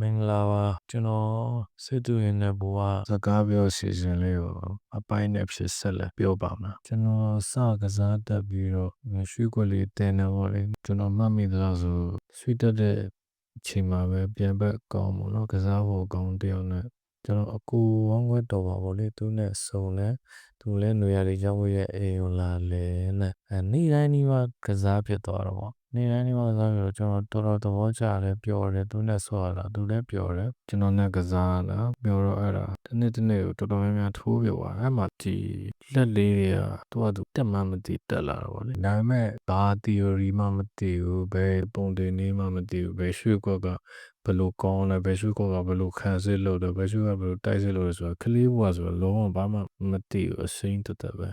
မင်္ဂလာပါကျွန်တော်စစ်သူရင်တဲ့ဘဝစကားပြောစီစဉ်လေးကိုအပိုင်းနဲ့ဖြစ်ဆက်လက်ပြောပါမယ်ကျွန်တော်စကစားတက်ပြီးတော့ရွှေကွက်လေးတင်နေပါလေကျွန်တော်မှတ်မိသလားဆိုရွှေတက်တဲ့အချိန်မှာပဲပြန်ဘက်ကောင်းမို့နော်ကစားဖို့ကောင်းတယောက်နဲ့ ကျွန်တော်အကူဝမ်းခွဲတော်ပါဗောလေသူနဲ့စုံလဲသူလည်းຫນွေရည်ကြောင့်ရဲ့အိမ်လာလဲနဲ့အဲနေ့တိုင်းဒီမှာကစားဖြစ်သွားတော့ဗောနေ့တိုင်းဒီမှာကစားပြီးတော့ကျွန်တော်တော်တော်သဘောကျတယ်ပျော်တယ်သူနဲ့ဆော့ရတာသူလည်းပျော်တယ်ကျွန်တော်နဲ့ကစားရတာပျော်တော့အဲ့ဒါတစ်နေ့တစ်နေ့ကိုတော်တော်များများထိုးပြသွားအဲ့မှာဒီလက်လေးတွေကသူကသူတက်မှမသိတက်လာတော့ဗောလေဒါပေမဲ့ဘာ theory မှမသိဘူးဘယ်ပုံတင်နေမှမသိဘူးဘယ်ရွှေကွက်က ဘယ်လိုကောင်းလဲဘယ်ရွှေကွက်ကဘယ်လိုခံစစ်လို့တယ်ဘယ်ရွှေကဘယ်လိုတိုက်စစ်လို့လဲဆိုတော့ကလေးဘွားဆိုတော့လုံးဝဘာမှမသိဘူးအစိမ့်တက်တက်ပဲ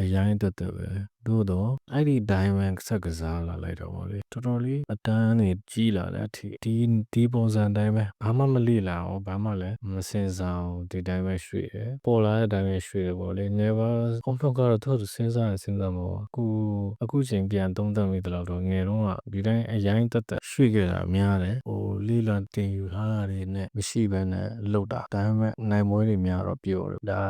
အရင်တက်တက်ပဲ သို့တော့အဲ့ဒီ diamond ဆက်ကစားလာလိုက်တော့ဗောလေတော်တော်လေးအတန်းနေကြီးလာတဲ့အထိဒီဒီပုံစံတိုင်းပဲဘာမှမလေ့လာအောင်ဘာမှလည်းမစင်စားအောင်ဒီတိုင်းပဲရွှေ့တယ်ပေါ်လာတဲ့အတိုင်းပဲရွှေ့တယ်ဗောလေ never အုံတော့ကတော့သူ့သူစဉ်းစားရင်စဉ်းစားမှာပေါ့အခုအခုချိန်ပြန်သုံးသပ်မိတယ်တော့ငယ်တော့ကဒီတိုင်းအရင်တက်တက်ရွှေ့ခဲ့တာများတယ်ဟိုလေ့လာတင်ယူထားတာတွေနဲ့မရှိဘဲနဲ့လှုပ်တာဒါပေမဲ့နိုင်မွေးတွေများတော့ပြောတယ်ဒါ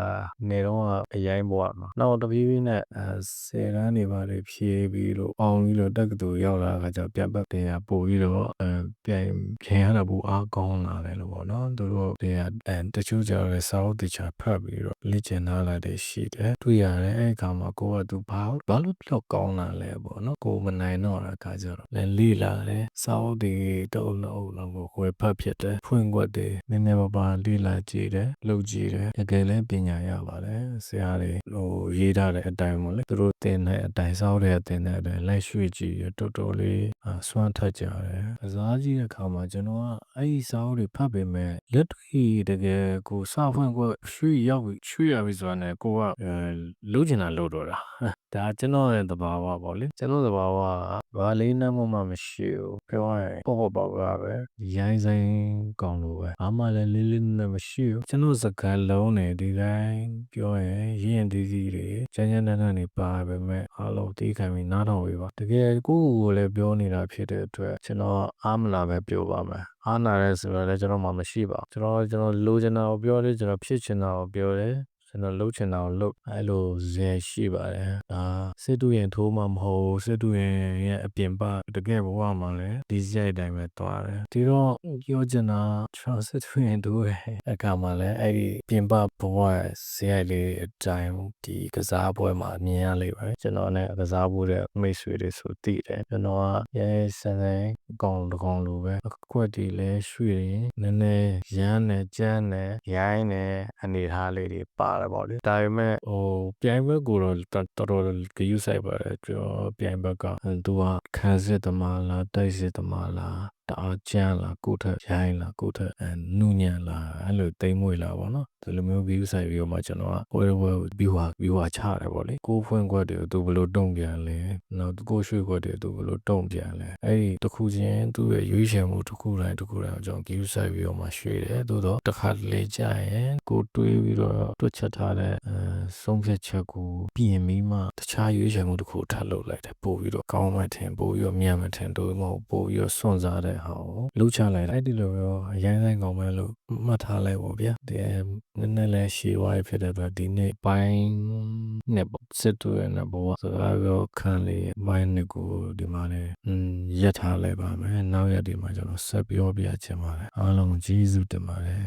နေတော့ကအရင်ဘဝမှာနောက်တပြေးပြေးနဲ့အဲဆယ်တန်းနေပါလေဖြည့်ပြီးတော့အောင်ပြီးတော့တက္ကသိုလ်ရောက်လာခါကျပြန်ပတ်တင်ရပို့ပြီးတော့အဲပြန်ခင်ရတာဘူအားကောင်းလာတယ်လို့ပေါ့နော်သူတို့တွေကအဲတချို့ကြတော့စာအုပ်တခြားဖတ်ပြီးတော့လေ့ကျင့်ထားလိုက်တဲ့ရှိတယ်တွေ့ရတယ်အဲ့ခါမှာကိုကသူဘာဘာလို့တော့ကောင်းလာလဲပေါ့နော်ကိုမနိုင်တော့တာခါကျတော့လည်းလေ့လာတယ်စာအုပ်တွေတုံးလုံးလုံးကိုကိုယ်ဖတ်ဖြစ်တယ်ဖွင့်ွက်တယ်နည်းနည်းပါးပါးလေ့လာကြည့်တယ်လုပ်ကြည့်တယ်တကယ်လည်းပညာရပါတယ်ဆရာတွေဟိုရေးထားတဲ့အတိုင်းပေါ့လေသူတို့သင်တဲ့အတိုင်းစာအုပ်တွေသင်တဲ့အတိုင်းလိုက်ရွှေ့ကြည့်ရတော်တော်လေးစွမ်းထက်ကြတယ်ကစားကြည့်တဲ့အခါမှာကျွန်တော်ကအဲ့ဒီစာအုပ်တွေဖတ်ပေမဲ့လက်တွေ့တကယ်ကိုစဖွင့်ကိုရွှေ့ရောက်ပြီးရွှေ့ရပြီဆိုတာနဲ့ကိုကအဲလုံးချင်တာလုပ်တော့တာဒါကျွန်တော်ရဲ့သဘာဝပေါ့လေကျွန်တော်သဘာဝက ဘာလေးနှမ်းမှမရှိဘူးပြောရရင်ပေါ့ပေါ့ပေါ့ကပဲရိုင်းဆိုင်ကောင်းလို့ပဲဘာမှလည်းလေးလေးနက်နက်မရှိဘူးကျွန်တော်စကားလုံးနေဒီတိုင်းပြောရင်ရရင်ဒီစီတွေချမ်းချမ်းနန်းနန်းနေပါပဲမဲ့အားလုံးတီးခံပြီးနားထောင်ဝေးပါတကယ်ကိုယ့်ကိုယ်လည်းပြောနေတာဖြစ်တဲ့အတွက်ကျွန်တော်အားမလာပဲပြောပါမယ်အားနာရဲဆိုတော့လည်းကျွန်တော်မှမရှိပါဘူးကျွန်တော်ကျွန်တော်လိုချင်တာကိုပြောတယ်ကျွန်တော်ဖြစ်ချင်တာကိုပြောတယ် ကျွန်တော်လှုပ်ချင်တာကိုလှုပ်အဲ့လိုဇယ်ရှိပါတယ်ဒါစစ်တူရင်ထိုးမှမဟုတ်စစ်တူရင်ရဲ့အပြင်ပတကယ်ဘဝမှာလည်းဒီစရိုက်တိုင်းပဲသွားတယ်ဒီတော့ပြောချင်တာကျွန်တော်စစ်တူရင်ထိုးရဲ့အခါမှာလည်းအဲ့ဒီပြင်ပဘဝဇရိုက်လေးအတိုင်းဒီကစားပွဲမှာမြင်ရလိမ့်မယ်ကျွန်တော်နဲ့ကစားဖို့တဲ့မိတ်ဆွေတွေဆိုတည်တယ်ကျွန်တော်ကရဲစံစံကောင်းတကောင်လိုပဲအကွက်တွေလည်းရွှေ့ရင်နည်းနည်းရမ်းနဲ့ကြမ်းနဲ့ရိုင်းနဲ့အနေထားလေးတွေပါတယ်ပေါ့လေဒါပေမဲ့ဟိုပြိုင်ဘက်ကိုတော့တော်တော်ဂယူးဆိုင်ပါတယ်ကျွန်တော်ပြိုင်ဘက်ကသူကခံစစ်သမားလားတိုက်စစ်သမားလားတ အားကြမ်းလားကိုထက်ရိုင်းလားကိုထက်နူညံ့လားအဲ့လိုတိမ်မွေလားပေါ့နော်ဒီလိုမျိုး view ဆိုင်ပြီးတော့မှကျွန်တော်က where where view ဟာ view ဟာချတယ်ပေါ့လေကိုဖွင့်ခွက်တွေကိုသူဘယ်လိုတုံ့ပြန်လဲနောက်ကိုရွှေခွက်တွေသူဘယ်လိုတုံ့ပြန်လဲအဲ့ဒီတစ်ခုချင်းသူ့ရဲ့ရွေးချယ်မှုတစ်ခုတိုင်းတစ်ခုတိုင်းကိုကျွန်တော် view ဆိုင်ပြီးတော့မှရွှေ့တယ်သို့တော့တစ်ခါလေကြာရင်ကိုတွေးပြီးတော့တွက်ချက်ထားတဲ့အဲဆုံးဖြတ်ချက်ကိုပြင်ပြီးမှတခြားရွေးချယ်မှုတစ်ခုထပ်လုပ်လိုက်တယ်ပို့ပြီးတော့ကောင်းမှထင်ပို့ပြီးတော့မြန်မှထင်တို့မဟုတ်ပို့ပြီးတော့စွန့်စားတဲ့ဟာကိုလှုပ်ချလိုက်တယ်အဲ့ဒီလိုရောအရင်ဆိုင်ကောင်းမဲလို့မှတ်ထားလိုက်ပါဗျာဒီနည်းနည်းလေးရှည်ဝါးဖြစ်တဲ့အတွက်ဒီနေ့ပိုင်းနဲ့စစ်တူရတဲ့ဘောစကားပြောခံလေးပိုင်းနဲ့ကိုဒီမှာလည်းရက်ထားလိုက်ပါမယ်နောက်ရက်ဒီမှာကျွန်တော်ဆက်ပြောပြချင်ပါတယ်အားလုံးကျေးဇူးတင်ပါတယ်